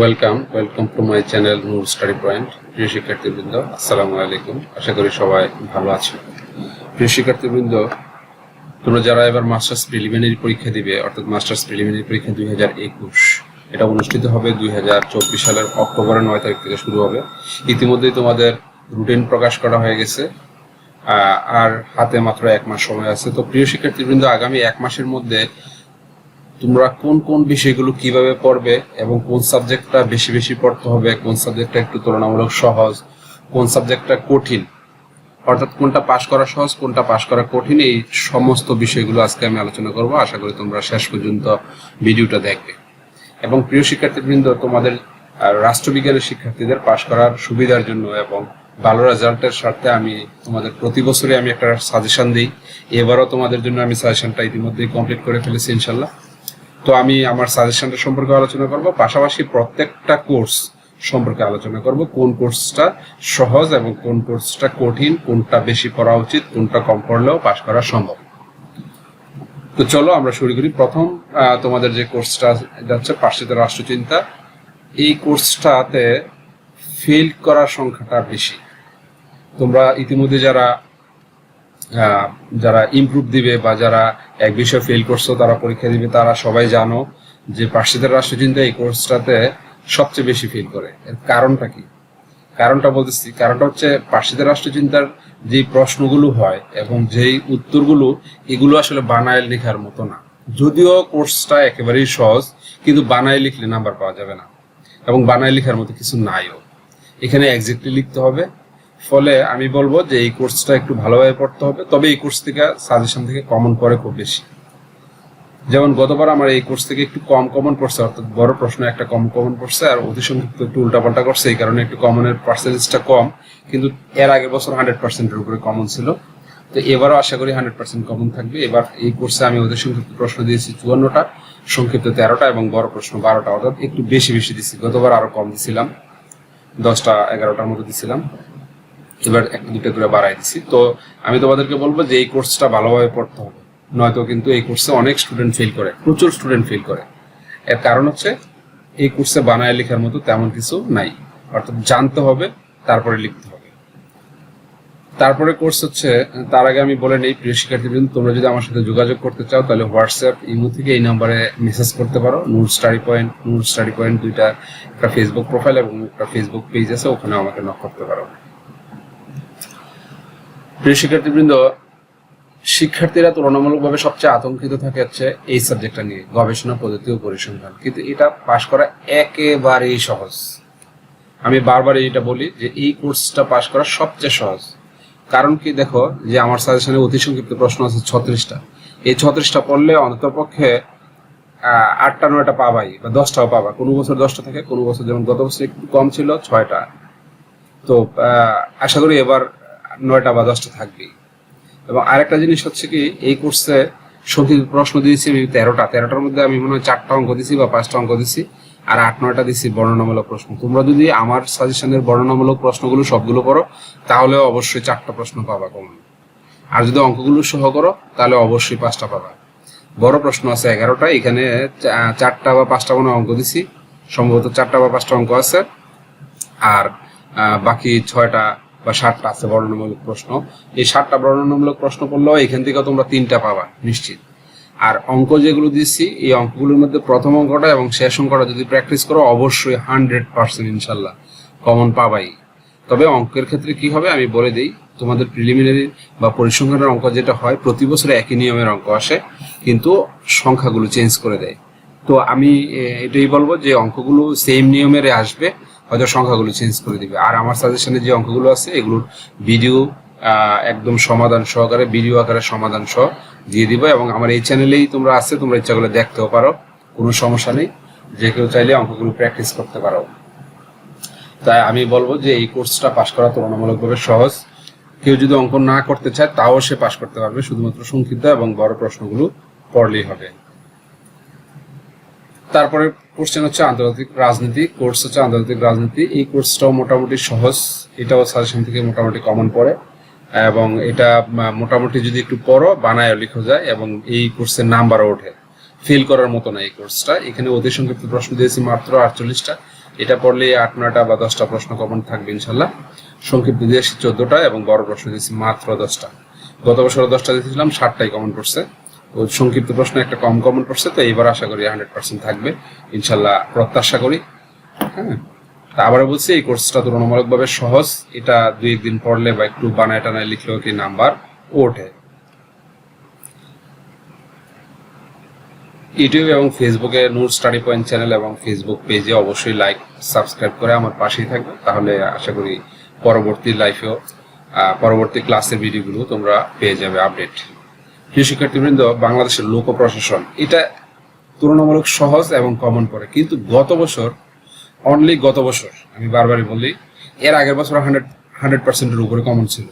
Welcome welcome to my channel Noor study point প্রিয় শিক্ষার্থীবৃন্দ আসসালামু আলাইকুম আশা করি সবাই ভালো আছো প্রিয় শিক্ষার্থীবৃন্দ, তোমরা যারা এবার মাস্টার্স প্রিলিমিনারি পরীক্ষা দিবে, অর্থাৎ মাস্টার্স প্রিলিমিনারি পরীক্ষা দুই হাজার একুশ, এটা অনুষ্ঠিত হবে দুই হাজার চব্বিশ সালের অক্টোবরের নয় তারিখ থেকে শুরু হবে। ইতিমধ্যেই তোমাদের রুটিন প্রকাশ করা হয়ে গেছে। আর হাতে মাত্র এক মাস সময় আছে। তো প্রিয় শিক্ষার্থীবৃন্দ, আগামী এক মাসের মধ্যে তোমরা কোন কোন বিষয়গুলো কীভাবে পড়বে এবং কোন সাবজেক্টটা বেশি বেশি পড়তে হবে, কোন সাবজেক্টটা একটু তুলনামূলক সহজ, কোন সাবজেক্টটা কঠিন? অর্থাৎ কোনটা পাশ করা সহজ, কোনটা পাশ করা কঠিন, এই সমস্ত বিষয়গুলো আজকে আমি আলোচনা করব। আশা করি তোমরা শেষ পর্যন্ত ভিডিওটা দেখবে। এবং প্রিয় শিক্ষার্থীবৃন্দ, তোমাদের রাষ্ট্রবিজ্ঞানের শিক্ষার্থীদের পাশ করার সুবিধার জন্য এবং ভালো রেজাল্টের স্বার্থে আমি তোমাদের প্রতি বছরে আমি একটা সাজেশন দিই। এবারও তোমাদের জন্য আমি সাজেশনটা ইতিমধ্যেই কমপ্লিট করে ফেলেছি, ইনশাল্লাহ। তো আমি আমার সাজেশনটা সম্পর্কে আলোচনা করব। পাশাপাশি প্রত্যেকটা কোর্স সম্পর্কে আলোচনা করব। কোন কোর্সটা সহজ এবং কোন কোর্সটা কঠিন, কোনটা বেশি পড়া উচিত, কোনটা কম পড়লেও পাশ করা সম্ভব। তো চলো আমরা শুরু করি। প্রথম তোমাদের যে কোর্সটা হচ্ছে পাশ্চাত্য রাষ্ট্রচিন্তা। এই কোর্সটাতে ফেল করার সংখ্যাটা বেশি। তোমরা ইতিমধ্যে যারা যারা ইমপ্রুভ দিবে বা যারা এক বিষয় ফেল করছ, তারা পরীক্ষা দিবে, তারা সবাই জানো যে পার্সিদের রাষ্ট্রচিন্তা এই কোর্সটাতে সবচেয়ে বেশি ফেল করে। এর কারণটা কি? কারণটা বলতেছি, কারণটা হচ্ছে পার্সিদের রাষ্ট্রচিন্তার যে প্রশ্নগুলো হয় এবং যেই উত্তরগুলো, এগুলো আসলে বানায় লেখার মতো না। যদিও কোর্সটা একেবারেই সহজ, কিন্তু বানায় লিখলে নাম্বার পাওয়া যাবে না। এবং বানায় লেখার মতো কিছু নাইও। এখানে এক্সাক্টলি লিখতে হবে ফলে আমি বলব যে এই কোর্সটা একটু ভালোভাবে পড়তে হবে। তবে এই কোর্স থেকে সাজেশন থেকে কমন পড়ে খুব বেশি। যেমন গতবার আমার এই কোর্স থেকে একটু কম কমন পড়ছে, অর্থাৎ বড় প্রশ্ন একটা কম কমন পড়ছে, আর অতি সংক্ষিপ্ত একটু উল্টাপাল্টা করছে, এই কারণে একটু কমনের পার্সেন্টেজটা কম, কিন্তু এর আগের বছর হান্ড্রেড পার্সেন্টের উপরে কমন ছিল। তো এবারও আশা করি হান্ড্রেড পার্সেন্ট কমন থাকবে। এবার এই কোর্সে আমি অতি সংক্ষিপ্ত প্রশ্ন দিয়েছি চুয়ান্নটা, সংক্ষিপ্ত তেরোটা এবং বড় প্রশ্ন বারোটা, অর্থাৎ একটু বেশি বেশি দিছি গতবার আরও কম দিছিলাম, দশটা, এগারোটার মতো দিছিলাম। এবার একটা দুটো করে বাড়াই দিছি। তো আমি তোমাদেরকে বলব যে এই কোর্সটা ভালোভাবে পড়তে হবে। নয়তো কিন্তু এই কোর্সে অনেক স্টুডেন্ট ফেল করে, প্রচুর স্টুডেন্ট ফেল করে। এর কারণ হচ্ছে, এই কোর্সে বানায় লেখার মতো তেমন কিছু নাই। অর্থাৎ জানতে হবে, তারপরে লিখতে হবে। তারপরে কোর্স হচ্ছে, তার আগে আমি বলে নেই, প্রিয় শিক্ষার্থীবৃন্দ, তোমরা যদি আমার সাথে যোগাযোগ করতে চাও, তাহলে হোয়াটসঅ্যাপ, ইমো থেকে এই নাম্বারে মেসেজ করতে পারো। Noor study point Noor study point দুইটা একটা ফেসবুক প্রোফাইল এবং একটা ফেসবুক পেজ আছে, ওখানে আমাকে নক করতে পারো। প্রিয় শিক্ষার্থীরা তুলনামূলকভাবে সবচেয়ে আতঙ্কিত থাকে হচ্ছে এই সাবজেক্টটা নিয়ে, গবেষণা পদ্ধতি ও পরিসংখ্যান। কিন্তু এটা পাশ করা একেবারেই সহজ। আমি বারবার এটা বলি যে এই কোর্সটা পাশ করা সবচেয়ে সহজ। কারণ কি দেখো, যে আমার সাজেশনে অতি সংক্ষিপ্ত প্রশ্ন আছে ছত্রিশটা। এই ছত্রিশটা পড়লে অন্ততপক্ষে আটটা, নয়টা পাবাই বা দশটাও পাবা। কোনো বছর দশটা থাকে, কোনো বছর যেমন গত বছর একটু কম ছিল, ছয়টা। তো আশা করি এবার নয়টা বা দশটা থাকবেই। এবং আরেকটা জিনিস হচ্ছে কি, এই কোর্সে সংক্ষিপ্ত প্রশ্ন দিয়েছি, আমি তেরোটা, তেরোটার মধ্যে আমি মনে হয় চারটা অঙ্ক দিছি বা পাঁচটা অঙ্ক দিছি, আর আট, নয়টা দিছি বর্ণনামূলক প্রশ্ন। তোমরা যদি আমার সাজেশনের বর্ণনামূলক প্রশ্নগুলো সবগুলো করো, তাহলে অবশ্যই চারটা প্রশ্ন পাবা কমন আর যদি অঙ্কগুলো সহ করো, তাহলে অবশ্যই পাঁচটা পাবা। বড় প্রশ্ন আছে এগারোটা, এখানে চারটা বা পাঁচটা কোনো অঙ্ক দিছি। সম্ভবত চারটা বা পাঁচটা অঙ্ক আছে। আর বাকি ছয়টা বা সাতটা আছে বর্ণনামূলক প্রশ্ন। এই সাতটা বর্ণনামূলক প্রশ্ন করলেও এখান থেকে তোমরা তিনটা পাবা, নিশ্চিত। আর অঙ্ক যেগুলো দিচ্ছি, এই অঙ্কগুলোর মধ্যে প্রথম অঙ্কটা এবং শেষ অঙ্কটা যদি প্র্যাকটিস করো, অবশ্যই হান্ড্রেড পার্সেন্ট ইনশাল্লাহ কমন পাবাই। তবে অঙ্কের ক্ষেত্রে কি হবে আমি বলে দিই, তোমাদের প্রিলিমিনারি বা পরিসংখ্যানের অঙ্ক যেটা হয়, প্রতি বছরে একই নিয়মের অঙ্ক আসে, কিন্তু সংখ্যাগুলো চেঞ্জ করে দেয়। তো আমি এটাই বলব যে অঙ্কগুলো সেম নিয়মের আসবে হয়তো সংখ্যাগুলো চেঞ্জ করে দিবে। আর আমার সাজেশনে যে অঙ্কগুলো আছে, এগুলোর ভিডিও একদম সমাধান সহকারে ভিডিও আকারে সমাধান সহ দিয়ে দিব এবং আমার এই চ্যানেলেই তোমরা আছে, তোমরা ইচ্ছা করলে দেখতেও পারো, কোনো সমস্যা নেই। যে কেউ চাইলে অঙ্কগুলো প্র্যাকটিস করতে পারো। তাই আমি বলব যে এই কোর্সটা পাশ করা তুলনামূলকভাবে সহজ। কেউ যদি অঙ্ক না করতে চায়, তাও সে পাশ করতে পারবে, শুধুমাত্র সংক্ষিপ্ত এবং বড় প্রশ্নগুলো পড়লেই হবে। তারপরে কোশ্চেন হচ্ছে আন্তর্জাতিক রাজনীতি কোর্স হচ্ছে আন্তর্জাতিক রাজনীতি। এই কোর্সটাও মোটামুটি সহজ, এটাও সাজেশন থেকে মোটামুটি কমন পড়ে। এবং এটা মোটামুটি যদি একটু পড়ো বানায় লিখো যায় এবং এই কোর্সের নাম্বারও ওঠে। ফেল করার মতো না এই কোর্সটা এখানে অতি সংক্ষিপ্ত প্রশ্ন দিয়েছি মাত্র আটচল্লিশটা। এটা পড়লে আট, নয়টা বা দশটা প্রশ্ন কমন থাকবে ইনশাল্লাহ। সংক্ষিপ্ত দিয়েছি চোদ্দটা এবং বড় প্রশ্ন দিয়েছি মাত্র দশটা। গত বছর দশটা দিয়েছিলাম, ষাটটাই কমন পড়ছে সংক্ষিপ্ত প্রশ্ন, একটা কম কমন পড়ছে তো এইবার আশা করি হান্ড্রেড পার্সেন্ট থাকবে। ইনশাল্লাহ প্রত্যাশা করি। হ্যাঁ তা আবারও বলছি, এই কোর্সটা তুলনামূলকভাবে সহজ। এটা দুই একদিন পড়লে বা একটু বানায় টানায় লিখলেও কি নাম্বার ওঠে। ইউটিউব এবং ফেসবুকে নূর স্টাডি পয়েন্ট চ্যানেল এবং ফেসবুক পেজে অবশ্যই লাইক সাবস্ক্রাইব করে আমার পাশেই থাকবে। তাহলে আশা করি পরবর্তী লাইফেও পরবর্তী ক্লাসের ভিডিওগুলো তোমরা পেয়ে যাবে আপডেট প্রিয় শিক্ষার্থীবৃন্দ বাংলাদেশের লোক প্রশাসন। এটা তুলনামূলক সহজ এবং কমন পড়ে। কিন্তু গত বছর অনলি গত বছর, আমি বারবারই বলি, এর আগের বছর হান্ড্রেড হান্ড্রেড পার্সেন্টের উপরে কমন ছিল।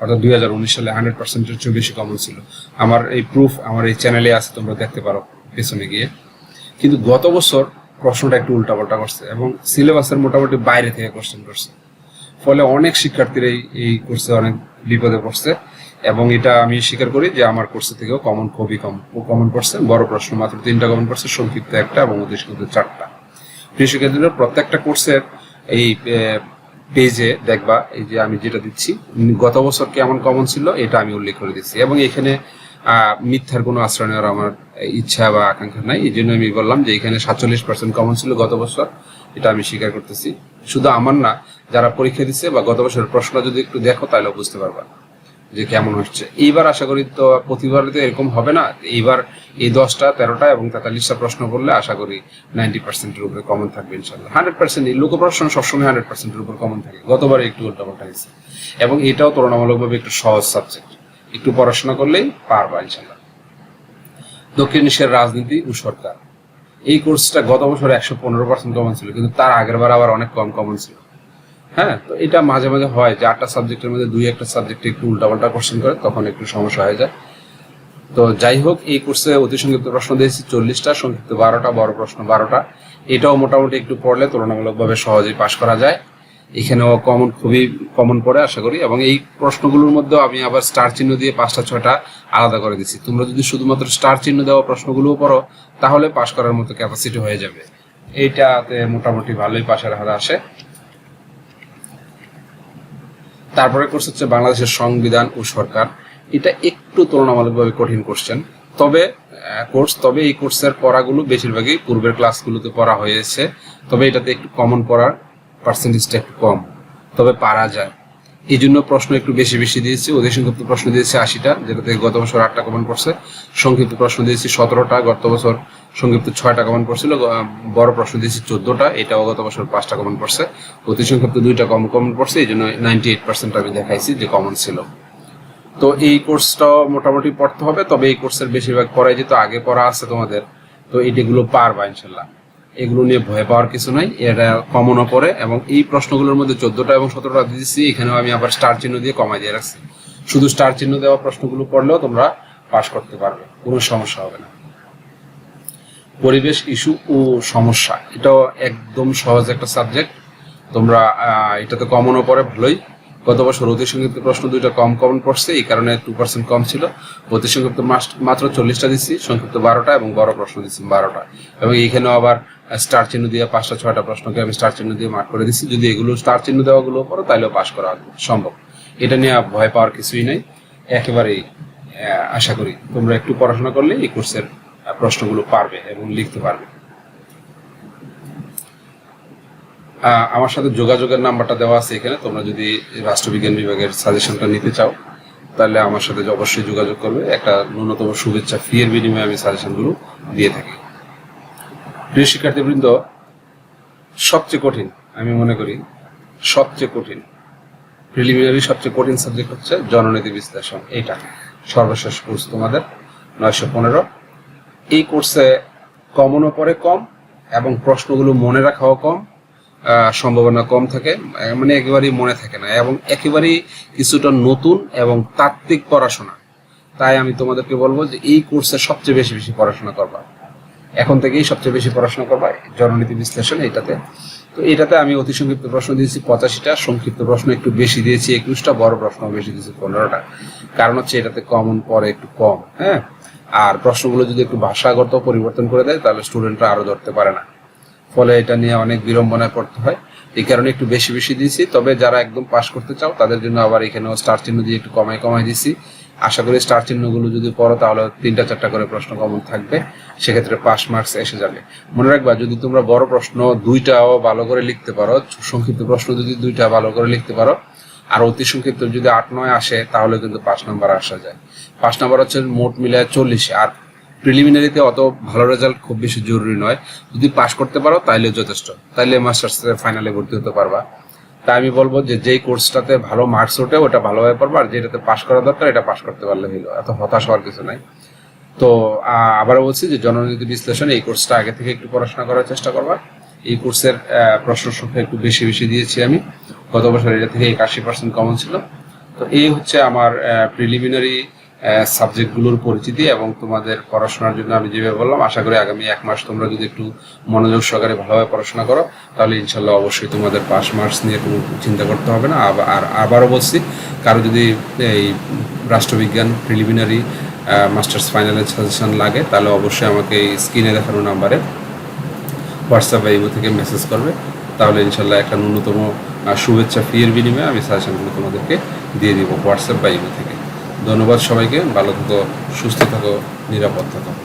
অর্থাৎ দুই হাজার উনিশ সালে হান্ড্রেড পার্সেন্টের চেয়ে বেশি কমন ছিল। আমার এই প্রুফ আমার এই চ্যানেলে আছে, তোমরা দেখতে পারো পেছনে গিয়ে। কিন্তু গত বছর প্রশ্নটা একটু উল্টাপাল্টা করছে এবং সিলেবাসের মোটামুটি বাইরে থেকে কোশ্চেন করছে। ফলে অনেক শিক্ষার্থীরা এই- এই কোর্সে অনেক বিপদে পড়ছে। এবং এটা আমি স্বীকার করি যে আমার কোর্সে থেকেও কমন খুবই কম কমন পড়ছে বড় প্রশ্ন মাত্র তিনটা কমন পড়ছে সংক্ষিপ্ত একটা এবং সংক্ষিপ্ত চারটা। শিক্ষার্থীরা, প্রত্যেকটা কোর্সের এই পেজে দেখবা, এই যে আমি যেটা দিচ্ছি, গত বছর কেমন কমন ছিল, এটা আমি উল্লেখ করে দিচ্ছি। এবং এখানে মিথ্যার কোনো আশ্রয় নেওয়ার আমার ইচ্ছা বা আকাঙ্ক্ষা নাই। এই জন্য আমি বললাম যে এখানে সাতচল্লিশ পার্সেন্ট কমন ছিল গত বছর, এটা আমি স্বীকার করতেছি। শুধু আমার না, যারা পরীক্ষা দিচ্ছে বা গত বছরের প্রশ্ন যদি একটু দেখো, তাহলে বুঝতে পারবা। যে কেমন হচ্ছে। এইবার আশা করি তো প্রতিবারে তো এরকম হবে না। এইবার এই দশটা, তেরোটা এবং তেতাল্লিশটা প্রশ্ন করলে আশা করি নাইনটি পার্সেন্টের উপরে কমন থাকবে ইনশাল্লাহ। হান্ড্রেড পার্সেন্ট এই লোক প্রশ্ন সবসময় হান্ড্রেড পার্সেন্টের উপর কমন থাকে। গতবারে একটু উল্টাপাল্টা হয়েছে। এবং এটাও তুলনামূলকভাবে একটু সহজ সাবজেক্ট একটু পড়াশোনা করলেই পারবা ইনশাল্লাহ। দক্ষিণ এশিয়ার রাজনীতি ও সরকার। এই কোর্সটা গত বছর একশো পনেরো পার্সেন্ট কমন ছিল, কিন্তু তার আগের বার আবার অনেক কম কমন ছিল। হ্যাঁ তো এটা মাঝে মাঝে হয় যে আটটা সাবজেক্টের মধ্যে দুই একটা সাবজেক্টে একটু উল্টাপাল্টা কোশ্চেন করে, তখন একটু সমস্যা হয়ে যায়। তো যাই হোক, এই কোর্সে অতি সংক্ষিপ্ত প্রশ্ন দিয়েছি, চল্লিশটা, সংক্ষিপ্ত বারোটা, বড় প্রশ্ন বারোটা। এটাও মোটামুটি একটু পড়লে তুলনামূলকভাবে সহজেই পাশ করা যায়। এখানেও কমন খুবই কমন পড়ে, আশা করি। এবং এই প্রশ্নগুলোর মধ্যেও আমি আবার স্টার চিহ্ন দিয়ে পাঁচটা, ছয়টা আলাদা করে দিচ্ছি তোমরা যদি শুধুমাত্র স্টার চিহ্ন দেওয়া প্রশ্নগুলোও পড়ো, তাহলে পাশ করার মতো ক্যাপাসিটি হয়ে যাবে। এইটাতে মোটামুটি ভালোই পাশের হার আসে। তারপরে কোর্স হচ্ছে বাংলাদেশের সংবিধান ও সরকার। এটা একটু তুলনামূলকভাবে কঠিন কোশ্চেন তবে কোর্স তবে এই কোর্সের পড়াগুলো বেশিরভাগই পূর্বের ক্লাসগুলোতে পড়া হয়েছে। তবে এটাতে একটু কমন পড়ার পার্সেন্টেজটা একটু কম। তবে পারা যায়। এই জন্য প্রশ্ন একটু বেশি বেশি দিয়েছি। অধিক সংক্ষিপ্ত প্রশ্ন দিয়েছি আশিটা, যেটাতে গত বছর আটটা কমন পড়ছে। সংক্ষিপ্ত প্রশ্ন দিয়েছি সতেরোটা, গত বছর সংক্ষিপ্ত ছয়টা কমন পড়ছিল বড় প্রশ্ন দিয়েছি চোদ্দটা এটাও গত বছর পাঁচটা কমন পড়ছে। অতি সংক্ষিপ্ত দুইটা কম কমন পড়ছে, এই জন্য নাইনটি এইট পার্সেন্ট আমি দেখাইছি যে কমন ছিল। তো এই কোর্সটাও মোটামুটি পড়তে হবে, তবে এই কোর্সের বেশিরভাগ পড়াই যেহেতু আগে পড়া আছে তোমাদের, তো এইগুলো পারবা ইনশাল্লাহ। এগুলো নিয়ে ভয় পাওয়ার কিছু নাই, এটা কমনও পড়ে, এবং এই প্রশ্নগুলোর মধ্যে চোদ্দটা এবং সতেরোটা দিয়েছি, এখানেও আমি আবার স্টার চিহ্ন দিয়ে কমাই দিয়ে রাখছি। শুধু স্টার চিহ্ন দেওয়া প্রশ্নগুলো পড়লেও তোমরা পাশ করতে পারবে, কোনো সমস্যা হবে না। পরিবেশ ইস্যু ও সমস্যা এটাও একদম সহজ একটা সাবজেক্ট। তোমরা আহ, এটাতে কমনও পড়ে ভালোই। গত বছর অতি সংক্ষিপ্ত প্রশ্ন দুইটা কম কমন পড়ছে এই কারণে টু পার্সেন্ট কম ছিল। অতি সংক্ষিপ্ত মাত্র চল্লিশটা দিচ্ছি সংক্ষিপ্ত বারোটা এবং বড় প্রশ্ন দিচ্ছি বারোটা। এবং এইখানেও আবার স্টার চিহ্ন দিয়ে পাঁচটা ছয়টা প্রশ্নকে আমি স্টার চিহ্ন দিয়ে মার্ক করে দিচ্ছি। যদি এগুলো স্টার চিহ্ন দেওয়াগুলো পড়ো তাহলেও পাশ করা সম্ভব। এটা নিয়ে ভয় পাওয়ার কিছুই নেই। একেবারেই আশা করি তোমরা একটু পড়াশোনা করলে এই কোর্সের প্রশ্নগুলো পারবে এবং লিখতে পারবে আমার সাথে যোগাযোগের নাম্বারটা দেওয়া আছে এখানে। তোমরা যদি রাষ্ট্রবিজ্ঞান বিভাগের সাজেশনটা নিতে চাও, তাহলে আমার সাথে অবশ্যই যোগাযোগ করবে। একটা ন্যূনতম শুভেচ্ছা ফি এর বিনিময়ে আমি সাজেশনগুলো দিয়ে থাকি। প্রিয় শিক্ষার্থীবৃন্দ, সবচেয়ে কঠিন, আমি মনে করি, সবচেয়ে কঠিন প্রিলিমিনারি সবচেয়ে কঠিন সাবজেক্ট হচ্ছে জননীতি বিশ্লেষণ। এইটা সর্বশেষ কোর্স তোমাদের, নয়শো পনেরো। এই কোর্সে কমনও পড়ে কম এবং প্রশ্নগুলো মনে রাখাও কম সম্ভাবনা কম থাকে মানে একেবারেই মনে থাকে না এবং একেবারেই কিছুটা নতুন এবং তাত্ত্বিক পড়াশোনা। তাই আমি তোমাদেরকে বলব যে এই কোর্সে সবচেয়ে বেশি বেশি পড়াশোনা করবা। এখন থেকেই সবচেয়ে বেশি পড়াশোনা করবা, জননীতি বিশ্লেষণ এটাতে তো এটাতে আমি অতি সংক্ষিপ্ত প্রশ্ন দিয়েছি, পঁচাশিটা। সংক্ষিপ্ত প্রশ্ন একটু বেশি দিয়েছি, একুশটা। বড় প্রশ্ন বেশি দিয়েছি, পনেরোটা। কারণ হচ্ছে এটাতে কমন পরে একটু কম হ্যাঁ? আর প্রশ্নগুলো যদি একটু ভাষাগত পরিবর্তন করে দেয়, তাহলে স্টুডেন্টরা আরও ধরতে পারে না। ফলে এটা নিয়ে অনেক বিড়ম্বনায় পড়তে হয়। এই কারণে একটু বেশি বেশি দিয়েছি। তবে যারা একদম পাশ করতে চাও, তাদের জন্য আবার এখানেও স্টার চিহ্ন দিয়ে একটু কমাই কমাই দিছি। আশা করি স্টার চিহ্নগুলো যদি পড়ো, তাহলে তিনটা চারটা করে প্রশ্ন কমন থাকবে। সেক্ষেত্রে পাস মার্কস এসে যাবে। মনে রাখবা, যদি তোমরা বড় প্রশ্ন দুইটাও ভালো করে লিখতে পারো, সংক্ষিপ্ত প্রশ্ন যদি দুইটা ভালো করে লিখতে পারো আর অতি সংক্ষিপ্ত যদি আট নয় আসে, তাহলে কিন্তু পাঁচ নাম্বার আসা যায়। পাঁচ নাম্বার হচ্ছে মোট মিলে চল্লিশ। আর প্রিলিমিনারিতে অত ভালো রেজাল্ট খুব বেশি জরুরি নয়। যদি পাস করতে পারো, তাইলে যথেষ্ট। তাইলে মাস্টার্স ফাইনালে ভর্তি হতে পারবা। তাই আমি বলব যে, যেই কোর্সটাতে ভালো মার্কস ওঠে, ওটা ভালোভাবে পারব আর যেটাতে পাস করা দরকার, এটা পাস করতে পারলে হলো এত হতাশ হওয়ার কিছু নাই। তো আবারও বলছি যে, জননীতি বিশ্লেষণ, এই কোর্সটা আগে থেকে একটু পড়াশোনা করার চেষ্টা করবা। এই কোর্সের প্রশ্ন সংখ্যা একটু বেশি বেশি দিয়েছি আমি। গত বছর এটা থেকে একাশি পার্সেন্ট কমন ছিল। তো এই হচ্ছে আমার প্রিলিমিনারি সাবজেক্টগুলোর পরিচিতি এবং তোমাদের পড়াশোনার জন্য আমি যেভাবে বললাম, আশা করি আগামী এক মাস তোমরা যদি একটু মনোযোগ সহকারে ভালোভাবে পড়াশোনা করো, তাহলে ইনশাল্লাহ অবশ্যই তোমাদের পাস মার্কস নিয়ে কোনো চিন্তা করতে হবে না। আর আবারও বলছি, কারও যদি এই রাষ্ট্রবিজ্ঞান প্রিলিমিনারি মাস্টার্স ফাইনালের সাজেশন লাগে, তাহলে অবশ্যই আমাকে এই স্ক্রিনে দেখানো নাম্বারে হোয়াটসঅ্যাপ বা থেকে মেসেজ করবে। তাহলে ইনশাল্লাহ একটা ন্যূনতম শুভেচ্ছা ফিয়ের বিনিময়ে আমি সাজেশনগুলো তোমাদেরকে দিয়ে দিব হোয়াটসঅ্যাপ বা ইমেল থেকে। ধন্যবাদ সবাইকে, ভালো থাকো, সুস্থ থাকো, নিরাপদ থাকো।